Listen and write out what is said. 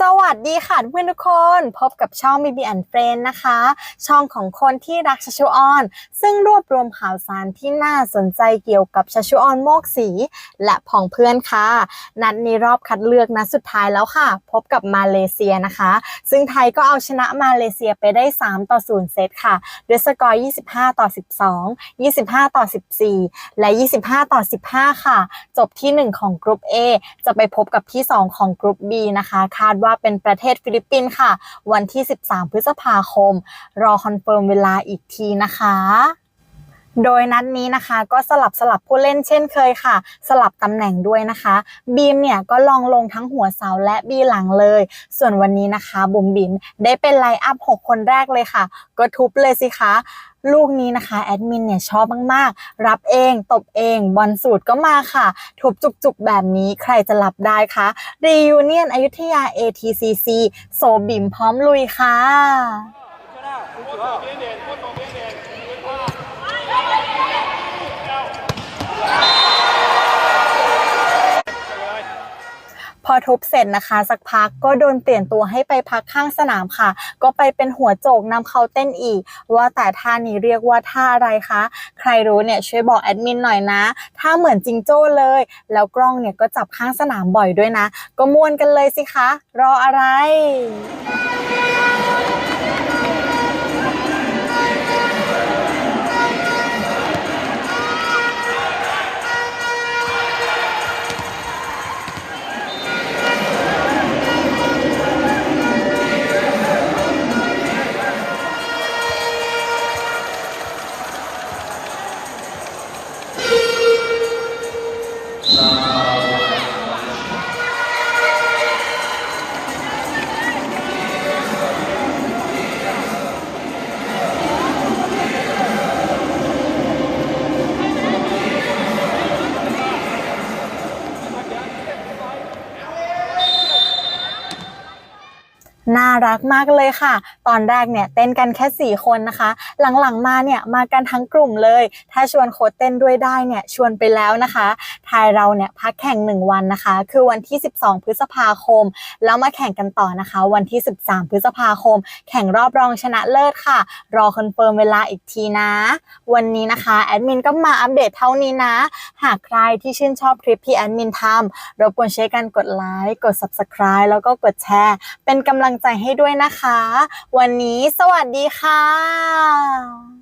สวัสดีค่ะเพื่อนทุกคนพบกับช่อง BB and Friend นะคะ ช่องของคนที่รักชัชวออน ซึ่งรวบรวมข่าวสารที่น่าสนใจเกี่ยวกับชัชวออนโมกสี และผองเพื่อนค่ะ นัดในรอบคัดเลือกนัดสุดท้ายแล้วค่ะ พบกับมาเลเซียนะคะ ซึ่งไทยก็เอาชนะมาเลเซียไปได้ 3 ต่อ 0 เซตค่ะด้วยสกอร์ 25 ต่อ 12 25 ต่อ 14 และ 25 ต่อ 15 ค่ะ จบที่ 1 ของกรุ๊ป A จะไปพบกับที่ 2 ของกรุ๊ป B นะคะคาดว่าเป็นประเทศฟิลิปปินส์ค่ะ วันที่ 13 พฤษภาคม รอคอนเฟิร์มเวลาอีกทีนะคะ โดยนัดนี้นะคะก็สลับสลับผู้เล่นเช่นเคยค่ะ สลับตำแหน่งด้วยนะคะ บีมเนี่ยก็ลองลงทั้งหัวเสาและบีหลังเลย ส่วนวันนี้นะคะบุ๋มบิมได้เป็นไลน์อัพ6คนแรกเลยค่ะ ก็ทุบเลยสิคะลูกนี้นะคะแอดมินเนี่ยชอบมากๆ รับเองตบเองบอลสูตรก็มาค่ะทุบจุกๆ แบบนี้ใครจะรับได้คะรียูเนียนอยุธยา ATCC โซบิมพร้อมลุยค่ะ พอทุบเสร็จนะคะ สักพักก็โดนเปลี่ยนตัวให้ไปพักข้างสนามค่ะ ก็ไปเป็นหัวโจกนำเขาเต้นอีก ว่าแต่ท่านี้เรียกว่าท่าอะไรคะ ใครรู้เนี่ยช่วยบอกแอดมินหน่อยนะถ้าเหมือนจิงโจ้เลย แล้วกล้องเนี่ยก็จับข้างสนามบ่อยด้วยนะ ก็ม่วนกันเลยสิคะ รออะไร น่ารักมากเลยค่ะ ตอนแรกเนี่ยเต้นกันแค่ 4 คนนะคะ หลังๆมาเนี่ยมากันทั้งกลุ่มเลย ถ้าชวนโค้ดเต้นด้วยได้เนี่ยชวนไปแล้วนะคะไทยเราเนี่ยพักแข่ง 1 วันนะคะ คือวันที่ 12 พฤษภาคม แล้วมาแข่งกันต่อนะคะ วันที่ 13 พฤษภาคม แข่งรอบรองชนะเลิศค่ะ รอคอนเฟิร์มเวลาอีกทีนะ วันนี้นะคะแอดมินก็มาอัปเดตเท่านี้นะ หากใครที่ชื่นชอบคลิปที่แอดมินทำรบกวนช่วยกันกดไลค์กด subscribe แล้วก็กดแชร์ เป็นกำลังำลังใจให้ด้วยนะคะ วันนี้สวัสดีค่ะ